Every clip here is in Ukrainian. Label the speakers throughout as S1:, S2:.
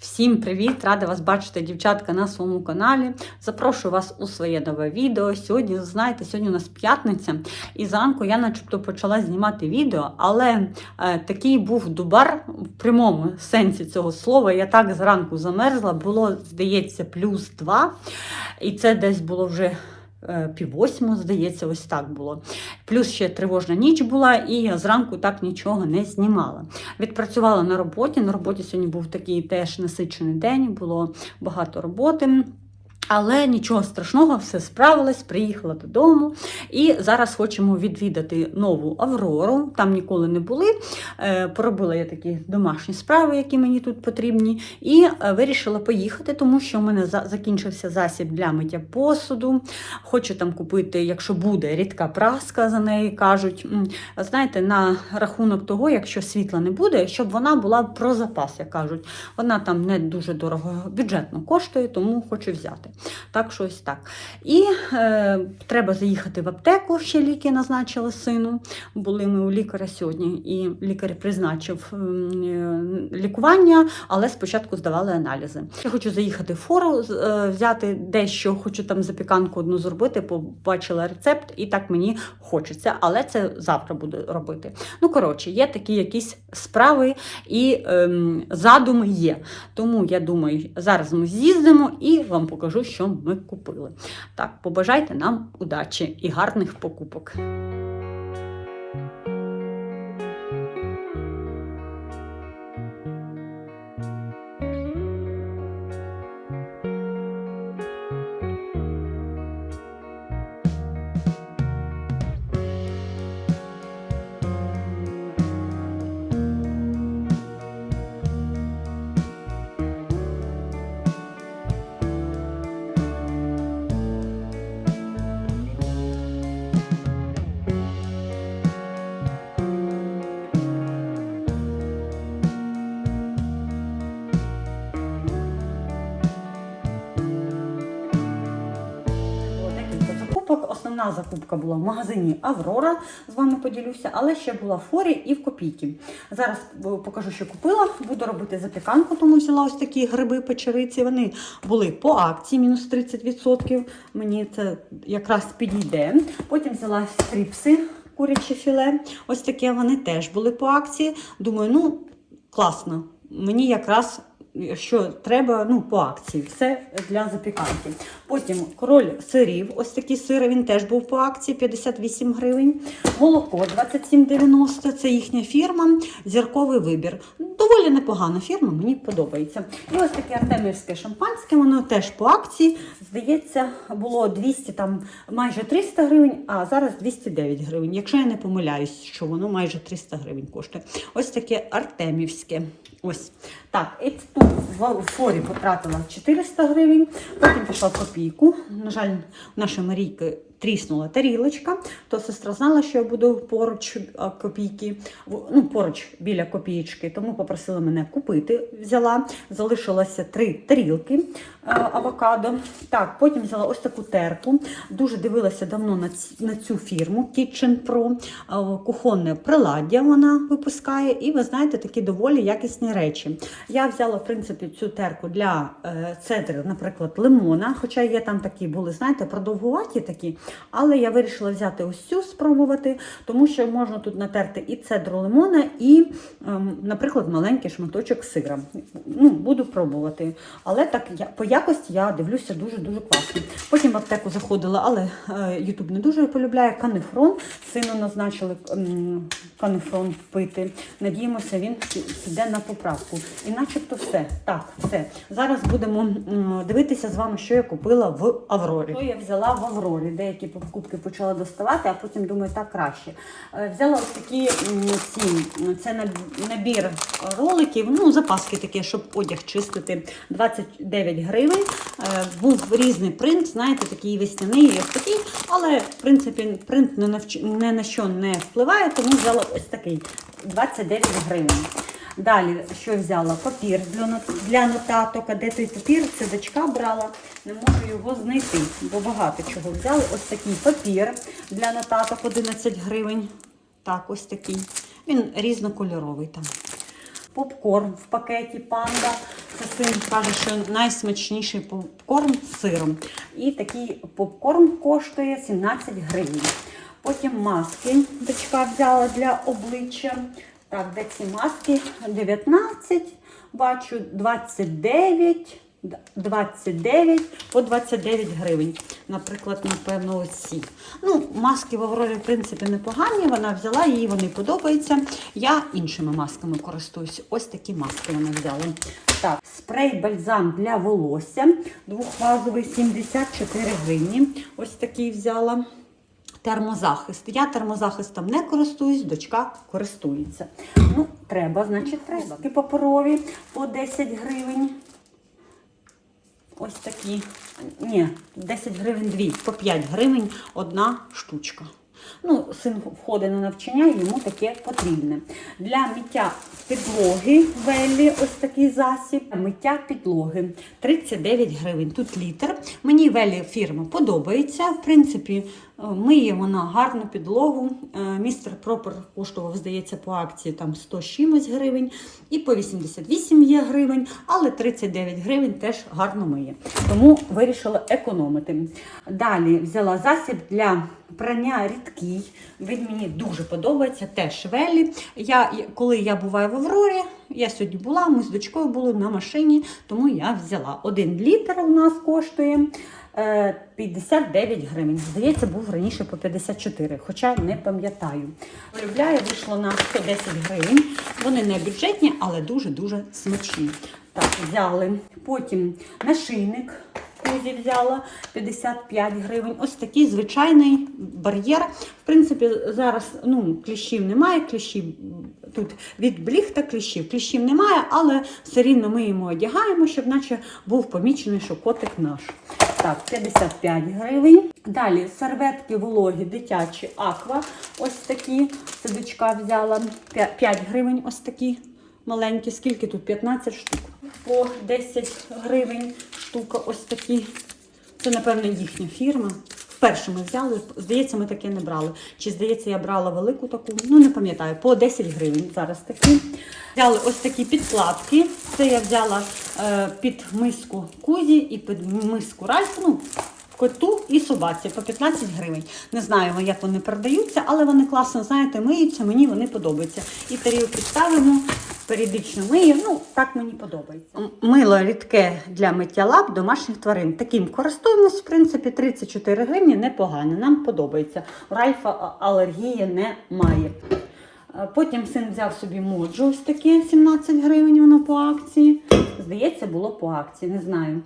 S1: Всім привіт! Рада вас бачити, дівчатка, на своєму каналі. Запрошую вас у своє нове відео. Сьогодні, знаєте, сьогодні у нас п'ятниця, і зранку я начебто почала знімати відео, але е, такий був дубар в прямому сенсі цього слова. Я так зранку замерзла, було, здається, плюс 2, і це десь було вже. Е, Пів восьму, здається, ось так було. Плюс ще тривожна ніч була, і я зранку так нічого не знімала. Відпрацювала на роботі. На роботі сьогодні був такий теж насичений день, було багато роботи. Але нічого страшного, все справилась, приїхала додому. І зараз хочемо відвідати нову Аврору. Там ніколи не були. Е, Поробила я такі домашні справи, які мені тут потрібні. І е, вирішила поїхати, тому що в мене закінчився засіб для миття посуду. Хочу там купити, якщо буде рідка праска, за неї кажуть. Знаєте, на рахунок того, якщо світла не буде, щоб вона була про запас, як кажуть. Вона там не дуже дорого бюджетно коштує, тому хочу взяти. Так що ось так. І е, треба заїхати в аптеку, ще ліки назначили сину. Були ми у лікаря сьогодні, і лікар призначив е, лікування, але спочатку здавали аналізи. Я хочу заїхати в фору, е, взяти дещо, хочу там запіканку одну зробити, побачила рецепт, і так мені хочеться, але це завтра буду робити. Ну, коротше, є такі якісь справи і ем, задуми є. Тому я думаю, зараз ми з'їздимо і вам покажу, що ми купили. Так, побажайте нам удачі і гарних покупок. Основна закупка була в магазині Аврора, з вами поділюся, але ще була в форі і в копійки. Зараз е, покажу, що купила. Буду робити запіканку, тому взяла ось такі гриби печериці. Вони були по акції, мінус 30%. Мені це якраз підійде. Потім взяла стріпси. Куряче філе, ось таке вони теж були по акції. Думаю, ну класно. Мені якраз що треба ну, по акції, все для запіканки. Потім король сирів, ось такий сир, він теж був по акції 58 гривень. Молоко 27,90, це їхня фірма, зірковий вибір. Доволі непогана фірма, мені подобається. І ось таке артемівське шампанське, воно теж по акції. Здається, було 200, там майже 300 гривень, а зараз 209 гривень. Якщо я не помиляюсь, що воно майже 300 гривень коштує. Ось таке артемівське. Ось. Так, і тут в форі потратила 400 гривень, потім пішла в копійку. На жаль, в нашої Марійки тріснула тарілочка, то сестра знала, що я буду поруч копійки, ну, поруч біля копійки, тому попросила мене купити. Взяла, залишилося три тарілки авокадо. Так, потім взяла ось таку терку. Дуже дивилася давно на, цю фірму Kitchen Pro. Е, Кухонне приладдя вона випускає, і ви знаєте, такі доволі якісні речі. Я взяла, в принципі, цю терку для е, цедру, наприклад, лимона, хоча є там такі були, знаєте, продовгуваті такі, але я вирішила взяти ось цю спробувати, тому що можна тут натерти і цедру лимона, і, ем, наприклад, маленький шматочок сира. Ну, буду пробувати. Але так я, якості я дивлюся дуже-дуже класно. Потім в аптеку заходила, але е, Ютуб не дуже полюбляє канифрон. Сину назначили канифрон пити. Надіємося, він піде на поправку. І начебто все. Так, все. Зараз будемо дивитися з вами, що я купила в Аврорі. Що я взяла в Аврорі? Деякі покупки почала доставати, а потім думаю, так краще. Е, Взяла ось такі ці, це набір роликів, ну, запаски такі, щоб одяг чистити. 29 гривень. Е, Був різний принт, знаєте, такий весняний ось такий, але в принципі принт не навч... не на що не впливає, тому взяла ось такий 29 гривень. Далі, що взяла? Папір для нотаток. А де той папір? Це дочка брала. Не можу його знайти, бо багато чого взяли. Ось такий папір для нотаток 11 гривень. Так, ось такий. Він різнокольоровий там. Попкорн в пакеті панда. Це син каже, що найсмачніший попкорн з сиром. І такий попкорн коштує 17 гривень. Потім маски дочка взяла для обличчя. Так, де ці маски? 19, бачу, 29, 29 по 29 гривень. Наприклад, напевно, ось ці. Ну, маски в Аврорі, в принципі, непогані. Вона взяла, їй вони подобаються. Я іншими масками користуюсь. Ось такі маски вона взяла. Так, спрей бальзам для волосся. Двохфазовий 74 гривні. Ось такий взяла. Термозахист. Я термозахистом не користуюсь, дочка користується. Ну, треба, значить, треба. Такі паперові по 10 гривень. Ось такі. Ні, 10 гривень дві, по 5 гривень одна штучка. Ну, син входить на навчання, йому таке потрібне. Для миття підлоги веллі ось такий засіб. Миття підлоги 39 гривень. Тут літр. Мені веллі фірма подобається. В принципі, е, миє вона гарну підлогу. Е, Містер Пропер коштував, здається, по акції там 100 чимось гривень. І по 88 є гривень, але 39 гривень теж гарно миє. Тому вирішила економити. Далі взяла засіб для прання рідкий. Він мені дуже подобається, теж велі. Я, коли я буваю в Аврорі, я сьогодні була, ми з дочкою були на машині, тому я взяла. Один літр у нас коштує 59 гривень. Здається, був раніше по 54, хоча не пам'ятаю. Полюбляю, вийшло на 110 гривень. Вони не бюджетні, але дуже-дуже смачні. Так, взяли. Потім нашийник. Кузі взяла 55 гривень. Ось такий звичайний бар'єр. В принципі, зараз ну, кліщів немає, кліщів тут від бліг та кліщів. Кліщів немає, але все рівно ми йому одягаємо, щоб наче був помічений, що котик наш. Так, 55 гривень. Далі серветки вологі, дитячі, аква. Ось такі. Садочка взяла 5 гривень. Ось такі маленькі. Скільки тут? 15 штук. По 10 гривень штука ось такі. Це, напевно, їхня фірма. Вперше ми взяли, здається, ми таке не брали. Чи, здається, я брала велику таку, ну не пам'ятаю, по 10 гривень зараз такі. Взяли ось такі підкладки. Це я взяла е, під миску кузі і під миску ральфу. Ну, Коту і собаці по 15 гривень. Не знаю, як вони продаються, але вони класно, знаєте, миються, мені вони подобаються. І тарілки ставимо, періодично мию. Ну, так мені подобається. Мило рідке для миття лап домашніх тварин. Таким користуємось, в принципі, 34 гривні непогано. Нам подобається. У Ральфа алергії немає. Е, Потім син взяв собі моджу ось таке 17 гривень, воно по акції. Здається, було по акції, не знаю.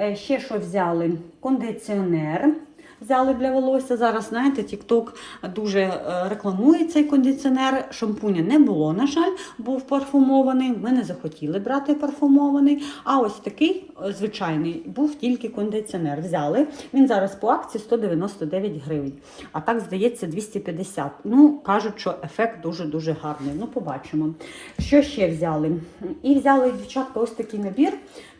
S1: Е, Ще що взяли? Кондиціонер. Взяли для волосся. Зараз, знаєте, TikTok дуже е, рекламує цей кондиціонер. Шампуня не було, на жаль, був парфумований. Ми не захотіли брати парфумований. А ось такий е, звичайний був тільки кондиціонер. Взяли. Він зараз по акції 199 гривень. А так, здається, 250. Ну, кажуть, що ефект дуже-дуже гарний. Ну, побачимо. Що ще взяли? І взяли дівчатка ось такий набір.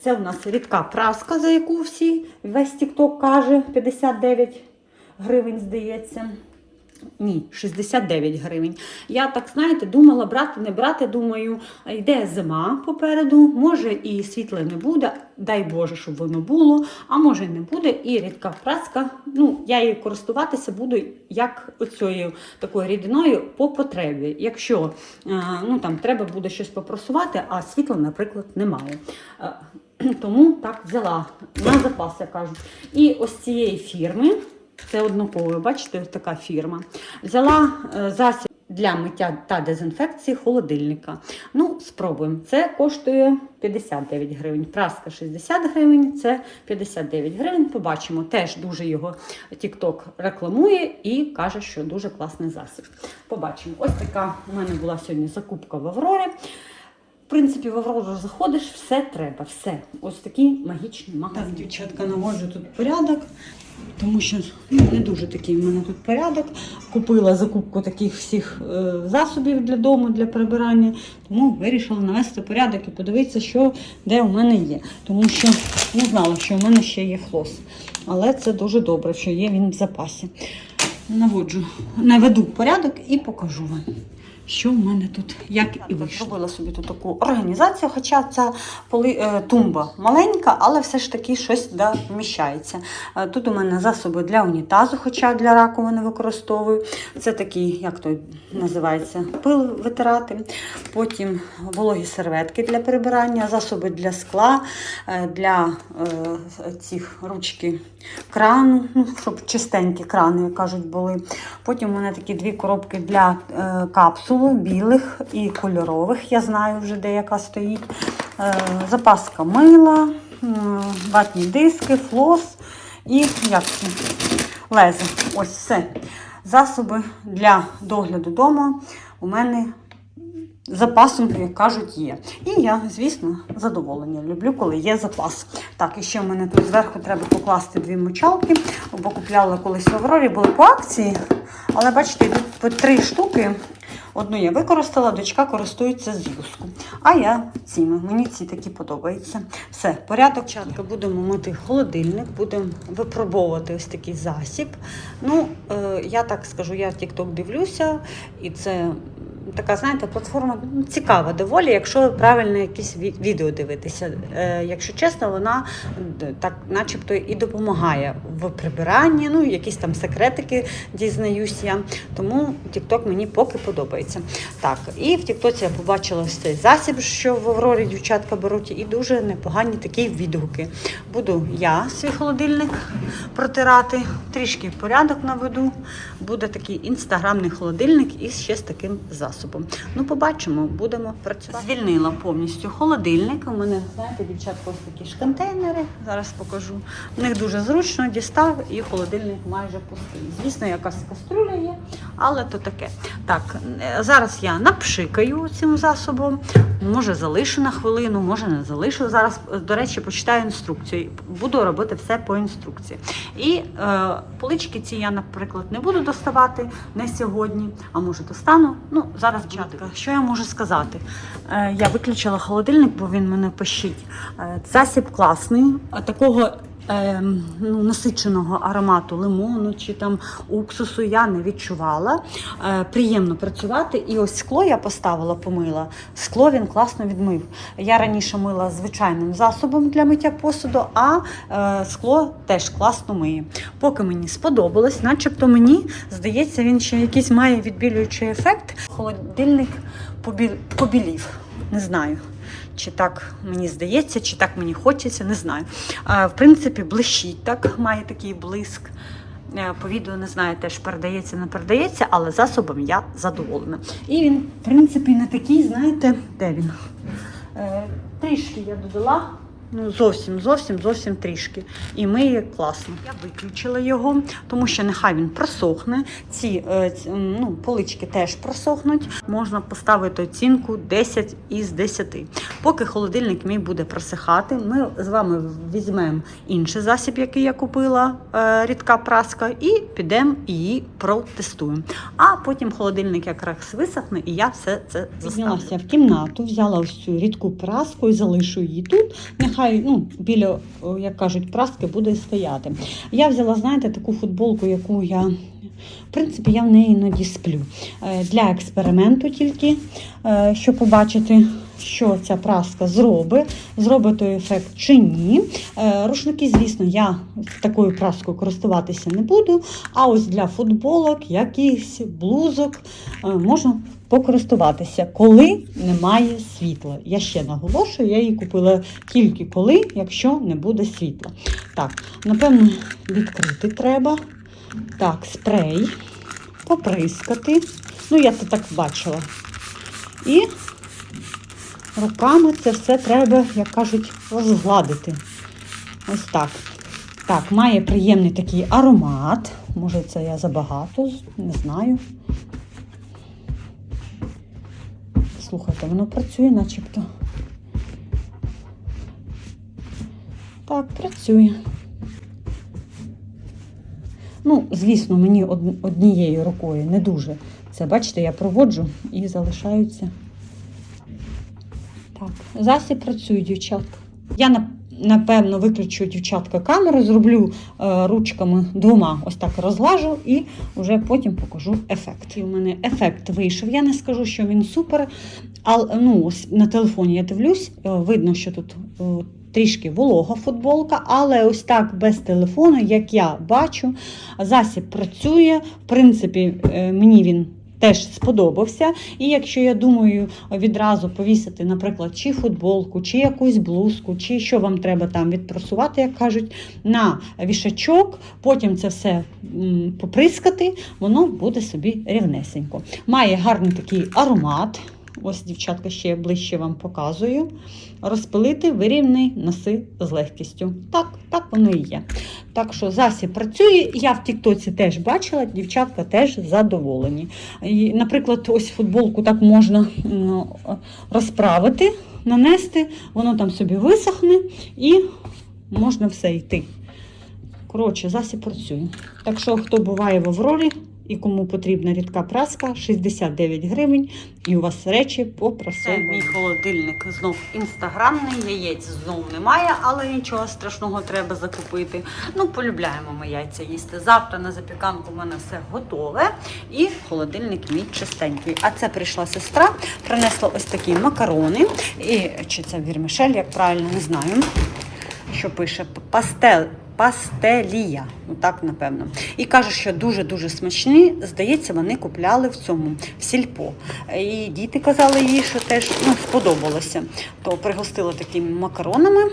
S1: Це у нас рідка праска, за яку всі весь тікток каже 59 гривень, здається. Ні, 69 гривень. Я так, знаєте, думала брати, не брати. Думаю, йде зима попереду, може і світла не буде, дай Боже, щоб воно було, а може не буде. І рідка праска, ну, я її користуватися буду як оцією такою рідиною по потребі. Якщо е, ну, там, треба буде щось попросувати, а світла, наприклад, немає. Е, Тому так взяла на запас, як кажуть. І ось цієї фірми. Це однаково, бачите, така фірма. Взяла е, засіб для миття та дезінфекції холодильника. Ну, спробуємо. Це коштує 59 гривень. Праска 60 гривень, це 59 гривень. Побачимо. Теж дуже його TikTok рекламує і каже, що дуже класний засіб. Побачимо. Ось така у мене була сьогодні закупка в Аврорі. В принципі, в Аврору заходиш, все треба, все. Ось такі магічні магазини. Так, дівчатка, наводжу тут порядок, тому що ну, не дуже такий в мене тут порядок. Купила закупку таких всіх е, засобів для дому, для прибирання, тому вирішила навести порядок і подивитися, що де у мене є. Тому що не знала, що у мене ще є флос. Але це дуже добре, що є він в запасі. Наводжу, наведу порядок і покажу вам. Що в мене тут як і вийшло. Зробила собі тут таку організацію, хоча ця поли, е, тумба маленька, але все ж таки щось да, вміщається. Е, тут у мене засоби для унітазу, хоча для раковини використовую. Це такий, як той називається, пил витирати. Потім вологі серветки для прибирання, засоби для скла, е, для цих ручки крану, ну, щоб чистенькі крани, як кажуть, були. Потім у мене такі дві коробки для е, капсул, білих і кольорових. Я знаю вже, де яка стоїть. Е, запаска мила, ватні диски, флос і як це? лезо. Ось все. Засоби для догляду вдома у мене запасом, як кажуть, є. І я, звісно, задоволення. Люблю, коли є запас. Так, і ще в мене тут зверху треба покласти дві мочалки, бо купляла колись в Аврорі, були по акції. Але бачите, йдуть по три штуки. Одну я використала, дочка користується з юску. А я цими. Мені ці такі подобаються. Все, порядок. Чатка будемо мити холодильник, будемо випробовувати ось такий засіб. Ну, е, я так скажу, я TikTok дивлюся, і це така, знаєте, платформа ну, цікава доволі, якщо правильно якісь ві- відео дивитися. Е, якщо чесно, вона так, начебто, і допомагає в прибиранні, ну, якісь там секретики дізнаюсь я. Тому TikTok мені поки подобається. Так, і в TikTok я побачила цей засіб, що в Аврорі дівчатка беруть, і дуже непогані такі відгуки. Буду я свій холодильник протирати, трішки порядок наведу. Буде такий інстаграмний холодильник із ще з таким засобом. Ну, побачимо, будемо працювати. Звільнила повністю холодильник. У мене, знаєте, дівчатка, ось такі ж контейнери. Зараз покажу. В них дуже зручно дістав і холодильник майже пустий. Звісно, якась каструля є, але то таке. Так, е, зараз я напшикаю цим засобом. Може, залишу на хвилину, може не залишу. Зараз, е, до речі, почитаю інструкцію. Буду робити все по інструкції. І е, полички ці я, наприклад, не буду доставати не сьогодні, а може достану. Ну, зараз чатка. Що я можу сказати? Е, я виключила холодильник, бо він мене пищить. Е, засіб класний. Такого е, ну, насиченого аромату лимону чи там уксусу я не відчувала. Е, приємно працювати. І ось скло я поставила, помила. Скло він класно відмив. Я раніше мила звичайним засобом для миття посуду, а е, скло теж класно миє. Поки мені сподобалось, начебто мені здається, він ще якийсь має відбілюючий ефект. Холодильник побі... побілів. Не знаю. Чи так мені здається, чи так мені хочеться, не знаю. В принципі, блищить так, має такий блиск. Е, По відео не знаю, теж передається, не передається, але засобом я задоволена. І він, в принципі, не такий, знаєте, де він? Е, Трішки я додала. Ну, зовсім, зовсім, зовсім трішки. І миє класно. Я виключила його, тому що нехай він просохне. Ці, е, ну, полички теж просохнуть. Можна поставити оцінку 10 із 10. Поки холодильник мій буде просихати, ми з вами візьмемо інший засіб, який я купила, е, рідка праска, і підемо її протестуємо. А потім холодильник якраз висохне, і я все це Піднялася в кімнату, взяла ось цю рідку праску і залишу її тут. Нехай ну, біля, як кажуть, праски буде стояти. Я взяла, знаєте, таку футболку, яку я. В принципі, я в неї іноді сплю. Е, Для експерименту тільки, е, щоб побачити, що ця праска зробить, зробить той ефект чи ні. Е, Рушники, звісно, я такою праскою користуватися не буду. А ось для футболок, якихось блузок можна покористуватися, коли немає світла. Я ще наголошую, я її купила тільки коли, якщо не буде світла. Так, напевно, відкрити треба. Так, спрей, поприскати. Ну, я це так бачила. І руками це все треба, як кажуть, розгладити. Ось так. Так, має приємний такий аромат. Може, це я забагато, не знаю. Слухайте, воно працює начебто. Так, працює. Ну, звісно, мені однією рукою не дуже. Це, бачите, я проводжу і залишаються. Так, засіб працює, дівчатка. Я напевно, виключу дівчатка камеру, зроблю е, ручками двома, ось так розлажу і вже потім покажу ефект. І у мене ефект вийшов. Я не скажу, що він супер. Але ну, на телефоні я дивлюсь, е, видно, що тут. е, Трішки волога футболка, але ось так без телефону, як я бачу, засіб працює. В принципі, мені він теж сподобався. І якщо я думаю відразу повісити, наприклад, чи футболку, чи якусь блузку, чи що вам треба там відпросувати, як кажуть, на вішачок, потім це все поприскати, воно буде собі рівнесенько. Має гарний такий аромат. Ось, дівчатка, ще ближче вам показую. Розпилити вирівний носи з легкістю. Так, так воно і є. Так що засіб працює. Я в Тіктоці теж бачила, дівчатка теж задоволені. І, наприклад, ось футболку так можна розправити, нанести, воно там собі висохне і можна все йти. Коротше, засіб працює. Так що, хто буває в Аврорі і кому потрібна рідка праска, 69 гривень, і у вас речі попросили. Мій холодильник знов інстаграмний, яєць знов немає, але нічого страшного треба закупити. Ну, полюбляємо ми яйця їсти. Завтра на запіканку в мене все готове. І холодильник мій чистенький. А це прийшла сестра, принесла ось такі макарони. І чи це вірмішель, як правильно, не знаю що пише пастел. Пастелія, ну так напевно. І каже, що дуже-дуже смачні. Здається, вони купляли в цьому в сільпо. І діти казали їй, що теж ну, сподобалося. То пригостила такими макаронами.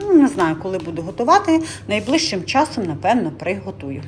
S1: Ну, не знаю, коли буду готувати. Найближчим часом, напевно, приготую.